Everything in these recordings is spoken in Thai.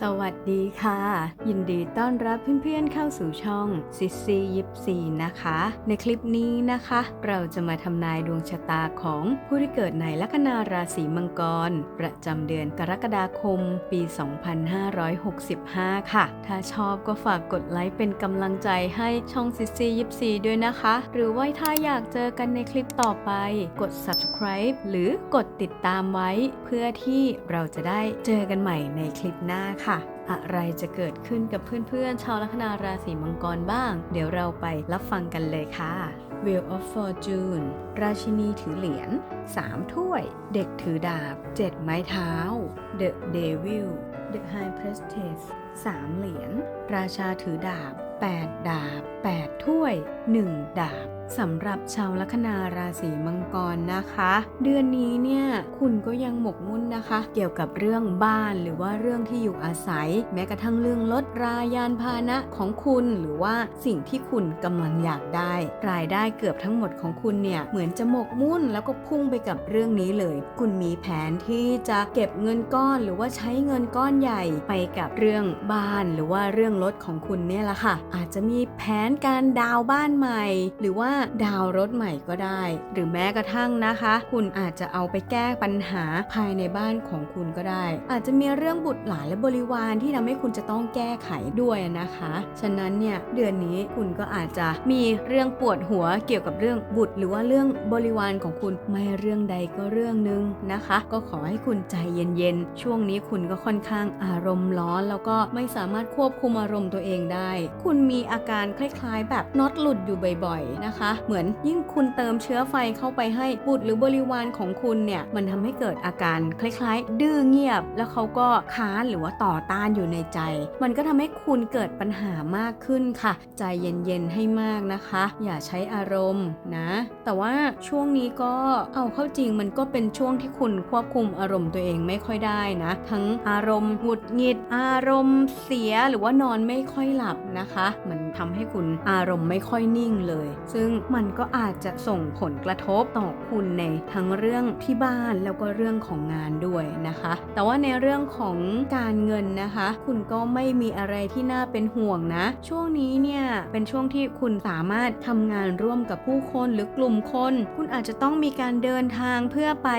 สวัสดีค่ะ ยินดีต้อนรับเพื่อนๆเข้าสู่ช่องซิซียิปซีนะคะ ในคลิปนี้นะคะ เราจะมาทำนายดวงชะตาของผู้ที่เกิดในลัคนาราศีมังกร ประจำเดือนกรกฎาคม ปี 2565 ค่ะ ถ้าชอบก็ฝากกดไลค์เป็นกำลังใจให้ช่องซิซียิปซีด้วยนะคะ หรือว่าถ้าอยากเจอกันในคลิปต่อไป กด subscribe หรือกดติดตามไว้ เพื่อที่เราจะได้เจอกันใหม่ในคลิปหน้าค่ะ อะไรจะเกิดขึ้นกับเพื่อนๆ ชาวลัคนาราศีมังกรบ้าง เดี๋ยวเราไปรับฟังกันเลยค่ะ Wheel of Fortune ราชินีถือเหรียญ3ถ้วย เด็กถือดาบ 7 ไม้เท้า The Devil The High Priestess 3 เหรียญ ราชาถือดาบ 8 ดาบ8 ถ้วย 1 ดาบสำหรับชาวลัคนาราศีมังกรนะคะ เดือนนี้เนี่ยคุณก็ยังหมกมุ่นนะคะ เกี่ยวกับเรื่องบ้านหรือว่าเรื่องที่อยู่อาศัย แม้กระทั่งเรื่องรถรายานพาหนะของคุณหรือว่าสิ่งที่คุณกำลังอยากได้ รายได้เกือบทั้งหมดของคุณเนี่ยเหมือนจะหมกมุ่นแล้วก็พุ่งไปกับเรื่องนี้เลย คุณมีแผนที่จะเก็บเงินก้อน หรือว่าใช้เงินก้อนใหญ่ไปกับเรื่องบ้าน หรือว่าเรื่องรถของคุณเนี่ยแหละค่ะ อาจจะมีแผนการดาวบ้านใหม่ หรือว่าดาวรถใหม่ก็ได้ หรือแม้กระทั่งนะคะ คุณอาจจะเอาไปแก้ปัญหาภายในบ้านของคุณก็ได้ อาจจะมีเรื่องบุตรหลานและบริวารที่ทำให้คุณจะต้องแก้ไขด้วยนะคะ ฉะนั้นเนี่ยเดือนนี้คุณก็อาจจะมีเรื่องปวดหัวเกี่ยวกับเรื่องบุตร หรือว่าเรื่องบริวารของคุณไม่เรื่องใดก็เรื่องหนึ่งนะคะ ก็ขอให้คุณใจเย็นๆ ช่วงนี้คุณก็ค่อนข้างอารมณ์ร้อน แล้วก็ไม่สามารถควบคุมอารมณ์ตัวเองได้ คุณมีอาการคล้ายๆ แบบน็อตหลุดอยู่บ่อยๆนะคะ เหมือนยิ่งคุณเติมเชื้อไฟเข้าไปให้บุตรหรือบริวารของคุณเนี่ยมันทำให้เกิดอาการคล้ายๆ ดื้อเงียบ แล้วเขาก็ค้านหรือว่าต่อต้านอยู่ในใจ มันก็ทำให้คุณเกิดปัญหามากขึ้นค่ะ ใจเย็นๆให้มากนะคะ อย่าใช้อารมณ์นะ แต่ว่าช่วงนี้ก็เอาเข้าจริงมันก็เป็นช่วงที่คุณควบคุมอารมณ์ตัวเองไม่ค่อยได้นะ ทั้งอารมณ์หงุดหงิด อารมณ์เสียหรือว่านอนไม่ค่อยหลับนะคะ มันทำให้คุณอารมณ์ไม่ค่อยนิ่งเลย ซึ่งมันก็อาจจะส่งผลกระทบต่อคุณในทั้งเรื่องที่บ้านแล้วก็เรื่องของงานด้วยนะคะ แต่ว่าในเรื่องของการเงินนะคะ คุณก็ไม่มีอะไรที่น่าเป็นห่วงนะ ช่วงนี้เนี่ยเป็นช่วงที่คุณสามารถทำงานร่วมกับผู้คนหรือกลุ่มคน คุณอาจจะต้องมีการเดินทางเพื่อไป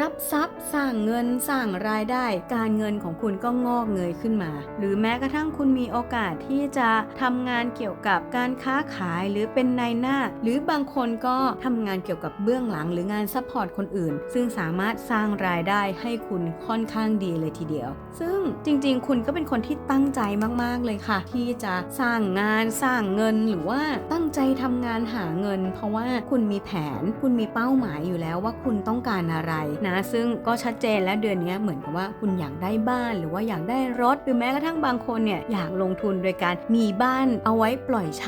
รับทรัพย์สร้างเงินสร้างรายได้ การเงินของคุณก็งอกเงยขึ้นมา หรือแม้กระทั่งคุณมีโอกาสที่จะทำงานเกี่ยวกับการค้าขายหรือเป็นนายหน้า หรือบางคนก็ทำงานเกี่ยวกับเบื้องหลังหรืองานซัพพอร์ตคนอื่น ซึ่งสามารถสร้างรายได้ให้คุณค่อนข้างดีเลยทีเดียว ซึ่งจริงๆ คุณก็เป็นคนที่ตั้งใจมากๆเลยค่ะ ที่จะสร้างงานสร้างเงินหรือว่าตั้งใจทำงานหาเงิน เพราะว่าคุณมีแผน คุณมีเป้าหมายอยู่แล้วว่าคุณต้องการอะไรนะ ซึ่งก็ชัดเจนและเดือนนี้เหมือนกับว่าคุณอยากได้บ้าน หรือว่าอยากได้รถ หรือแม้กระทั่งบางคนเนี่ยอยากลงทุนโดยการมีบ้านเอาไว้ปล่อยเช่า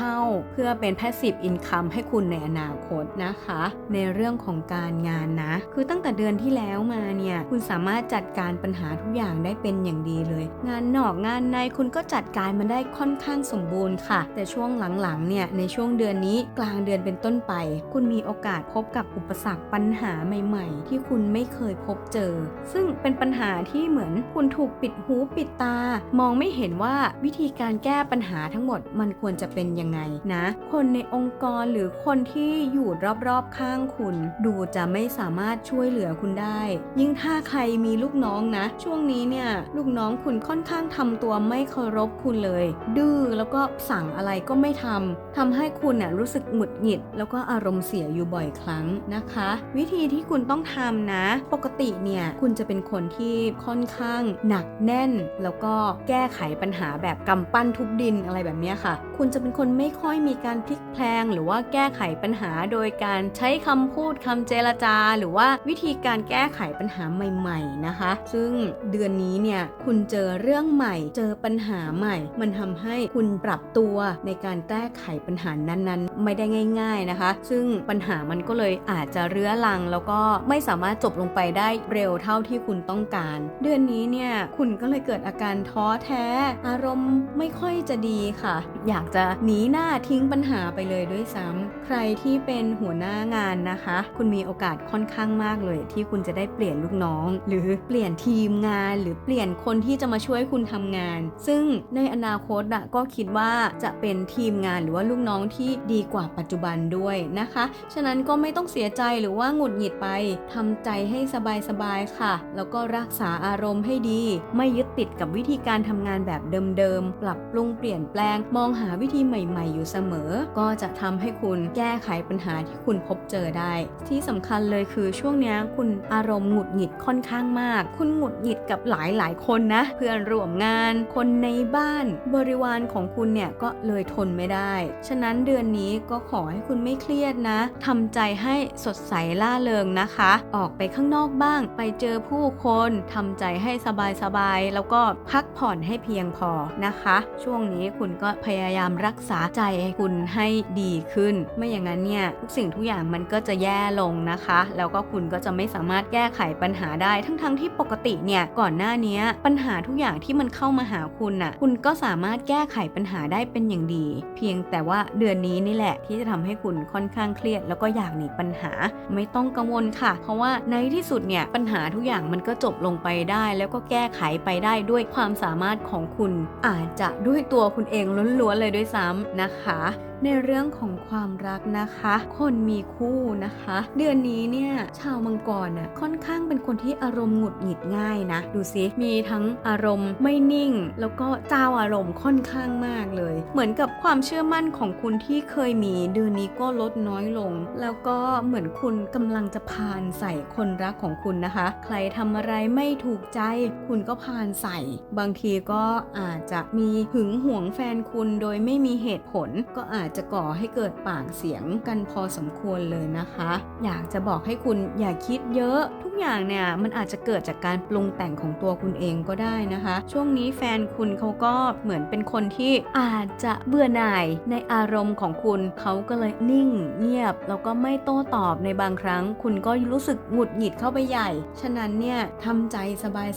เพื่อเป็น passive income ให้คุณในอนาคตนะคะ ในเรื่องของการงานนะ คือตั้งแต่เดือนที่แล้วมาเนี่ย คุณสามารถจัดการปัญหาทุกอย่างได้เป็นอย่างดีเลย งานนอกงานในคุณก็จัดการมันได้ค่อนข้างสมบูรณ์ค่ะ แต่ช่วงหลังๆเนี่ยในช่วงเดือนนี้กลางเดือนเป็นต้นไป คุณมีโอกาสพบกับอุปสรรคปัญหาใหม่ ๆ ที่คุณไม่เคยพบเจอ ซึ่งเป็นปัญหาที่เหมือนคุณถูกปิดหูปิดตา มองไม่เห็นว่าวิธีการแก้ปัญหาทั้งหมดมันควรจะเป็นยังไงนะ คนในองค์กรหรือคนที่อยู่รอบๆข้างคุณ ดูจะไม่สามารถช่วยเหลือคุณได้ ยิ่งถ้าใครมีลูกน้องนะ ช่วงนี้เนี่ยลูกน้องคุณค่อนข้างทำตัวไม่เคารพคุณเลย ดื้อแล้วก็สั่งอะไรก็ไม่ทำทำให้คุณน่ะรู้สึกหงุดหงิด แล้วก็อารมณ์เสียอยู่บ่อยครั้งนะคะ วิธีที่คุณต้องทำนะ ปกติเนี่ยคุณจะเป็นคนที่ค่อนข้างหนักแน่น แล้วก็แก้ไขปัญหาแบบกำปั้นทุบดินอะไรแบบนี้ค่ะ คุณจะเป็นคนไม่ค่อยมีการพลิกแพลง หรือว่าแก้ไขปัญหา โดยการใช้คำพูดคำเจรจา หรือว่าวิธีการแก้ไขปัญหาใหม่ ๆนะคะ ซึ่งเดือนนี้เนี่ยคุณเจอเรื่องใหม่ เจอปัญหาใหม่ มันทำให้คุณปรับตัวในการแก้ไขปัญหานั้นๆ ไม่ได้ง่าย ๆนะคะ ซึ่งปัญหามันก็เลยอาจจะเรื้อรัง แล้วก็ไม่สามารถจบลงไปได้เร็วเท่าที่คุณต้องการ เดือนนี้เนี่ยคุณก็เลยเกิดอาการท้อแท้ อารมณ์ไม่ค่อยจะดีค่ะ อยากจะหนีหน้าทิ้งปัญหาไปเลยด้วยซ้ำ ใครที่เป็นหัวหน้างานนะคะ คุณมีโอกาสค่อนข้างมากเลย ที่คุณจะได้เปลี่ยนลูกน้อง หรือเปลี่ยนทีมงาน หรือเปลี่ยนคนที่จะมาช่วยคุณทำงาน ซึ่งในอนาคตอะก็คิดว่าจะเป็นทีมงานหรือว่าลูกน้องที่ดีกว่าปัจจุบันด้วยนะคะ ฉะนั้นก็ไม่ต้องเสียใจหรือว่าหงุดหงิดไปทำใจให้สบาย ๆ ค่ะ แล้วก็รักษาอารมณ์ให้ดี ไม่ยึดติดกับวิธีการทำงานแบบเดิมๆ ปรับปรุงเปลี่ยนแปลง มองหาวิธีใหม่ๆอยู่เสมอ ก็จะทำให้คุณแก้ไขปัญหาที่คุณพบเจอได้ ที่สำคัญเลยคือช่วงนี้คุณอารมณ์หงุดหงิดค่อนข้างมาก คุณหงุดหงิดกับหลายๆคนนะ เพื่อนร่วมงาน คนในบ้าน บริวารของคุณเนี่ยก็เลยทนไม่ได้ ฉะนั้นเดือนนี้ก็ขอให้คุณไม่เครียดนะทำใจให้สดใสล่าเริงนะคะ ออกไปข้างนอกบ้าง ไปเจอผู้คนทำใจให้สบายๆแล้วก็พักผ่อนให้เพียงพอนะคะ ช่วงนี้คุณก็พยายามรักษาใจให้คุณให้ดีขึ้น ไม่อย่างนั้นเนี่ยทุกสิ่งทุกอย่างมันก็จะแย่ลงนะคะ แล้วก็คุณก็จะไม่สามารถแก้ไขปัญหาได้ทั้งๆที่ปกติเนี่ยก่อนหน้านี้ปัญหาทุกอย่างที่มันเข้ามาหาคุณน่ะคุณก็สามารถแก้ไขปัญหาได้เป็นอย่างดี เพียงแต่ว่าเดือนนี้นี่แหละที่จะทำให้คุณค่อนข้างเครียด แล้วก็อยากหนีปัญหา ไม่ต้องกังวลค่ะ เพราะว่าในที่สุดเนี่ยปัญหาทุกอย่างมันก็จบลงไปได้ แล้วก็แก้ไขไปได้ด้วยความสามารถของคุณ อาจจะด้วยตัวคุณเองล้วนๆเลยด้วยซ้ำนะคะ ในเรื่องของความรักนะคะ คนมีคู่นะคะ เดือนนี้เนี่ยชาวมังกรน่ะค่อนข้างเป็นคนที่อารมณ์หงุดหงิดง่ายนะ ดูซิมีทั้งอารมณ์ไม่นิ่ง แล้วก็เจ้าอารมณ์ค่อนข้างมากเลย เหมือนกับความเชื่อมั่นของคุณที่เคยมี เดือนนี้ก็ลดน้อยลง แล้วก็เหมือนคุณกำลังจะพานใส่คนรักของคุณนะคะ ใครทำอะไรไม่ถูกใจ คุณก็พานใส่ บางทีก็อาจจะมีหึงหวงแฟนคุณโดยไม่มีเหตุผลก็อาจจะก่อให้เกิดปากเสียงกันพอสมควรเลยนะคะ อยากจะบอกให้คุณอย่าคิดเยอะ ทุกอย่างเนี่ยมันอาจจะเกิดจากการปรุงแต่งของตัวคุณเองก็ได้นะคะ ช่วงนี้แฟนคุณเขาก็เหมือนเป็นคนที่อาจจะเบื่อหน่ายในอารมณ์ของคุณเขาก็เลยนิ่ง เงียบแล้วก็ไม่โต้ตอบในบางครั้ง คุณก็รู้สึกหงุดหงิดเข้าไปใหญ่ ฉะนั้นเนี่ยทำใจ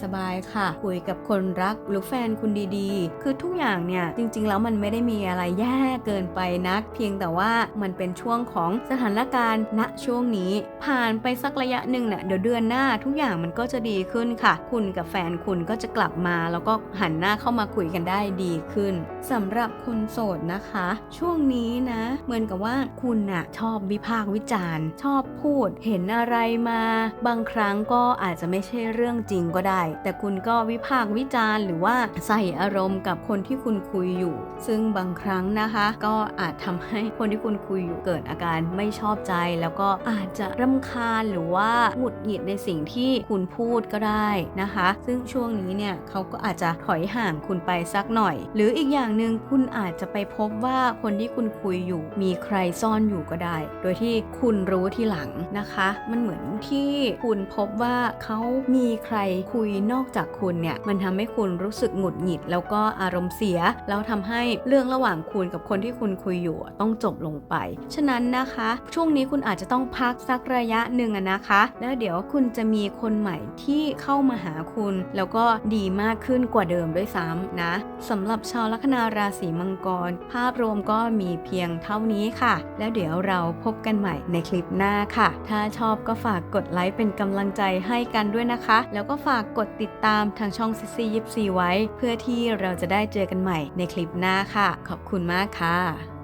สบายๆค่ะ คุยกับคนรักหรือแฟนคุณดีๆ คือทุกอย่างเนี่ยจริงๆ แล้วมันไม่ได้มีอะไรแย่เกินไปนัก เพียงแต่ว่ามันเป็นช่วงของสถานการณ์ณช่วงนี้ ผ่านไปสักระยะหนึ่งเนี่ยเดี๋ยวเดือนหน้าทุกอย่างมันก็จะดีขึ้นค่ะ คุณกับแฟนคุณก็จะกลับมา แล้วก็หันหน้าเข้ามาคุยกันได้ดีขึ้นสำหรับคนโสดนะคะ ช่วงนี้นะ เหมือนกับว่าคุณน่ะชอบวิพากษ์วิจารณ์ ชอบพูดเห็นอะไรมา บางครั้งก็อาจจะไม่ใช่เรื่องจริงก็ได้ แต่คุณก็วิพากษ์วิจารณ์ หรือว่าใส่อารมณ์กับคนที่คุณคุยอยู่ ซึ่งบางครั้งนะคะ ก็อาจทำให้คนที่คุณคุยอยู่เกิดอาการไม่ชอบใจ แล้วก็อาจจะรำคาญหรือว่าหงุดหงิดในสิ่งที่คุณพูดก็ได้นะคะ ซึ่งช่วงนี้เนี่ยเขาก็อาจจะถอยห่างคุณไปสักหน่อย หรืออีกอย่างหนึ่งคุณอาจจะไปพบว่าคนที่คุณคุยอยู่มีใครซ่อนอยู่ก็ได้ โดยที่คุณรู้ทีหลังนะคะ มันเหมือนที่คุณพบว่าเขามีใครคุยนอกจากคุณเนี่ยมันทำให้คุณรู้สึกหงุดหงิด แล้วก็อารมณ์เสีย แล้วทำให้เรื่องระหว่างคุณกับคนที่คุณคุยอยู่ต้องจบลงไป ฉะนั้นนะคะ ช่วงนี้คุณอาจจะต้องพักสักระยะหนึ่งนะคะ แล้วเดี๋ยวคุณจะมีคนใหม่ที่เข้ามาหาคุณ แล้วก็ดีมากขึ้นกว่าเดิมด้วยซ้ำนะสำหรับชาวลัคนาราศีมังกร ภาพรวมก็มีเพียงเท่านี้ค่ะ แล้วเดี๋ยวเราพบกันใหม่ในคลิปหน้าค่ะ ถ้าชอบก็ฝากกดไลค์เป็นกำลังใจให้กันด้วยนะคะ แล้วก็ฝากกดติดตามทางช่องซิซี่ยิปซีไว้ เพื่อที่เราจะได้เจอกันใหม่ในคลิปหน้าค่ะ ขอบคุณมากค่ะ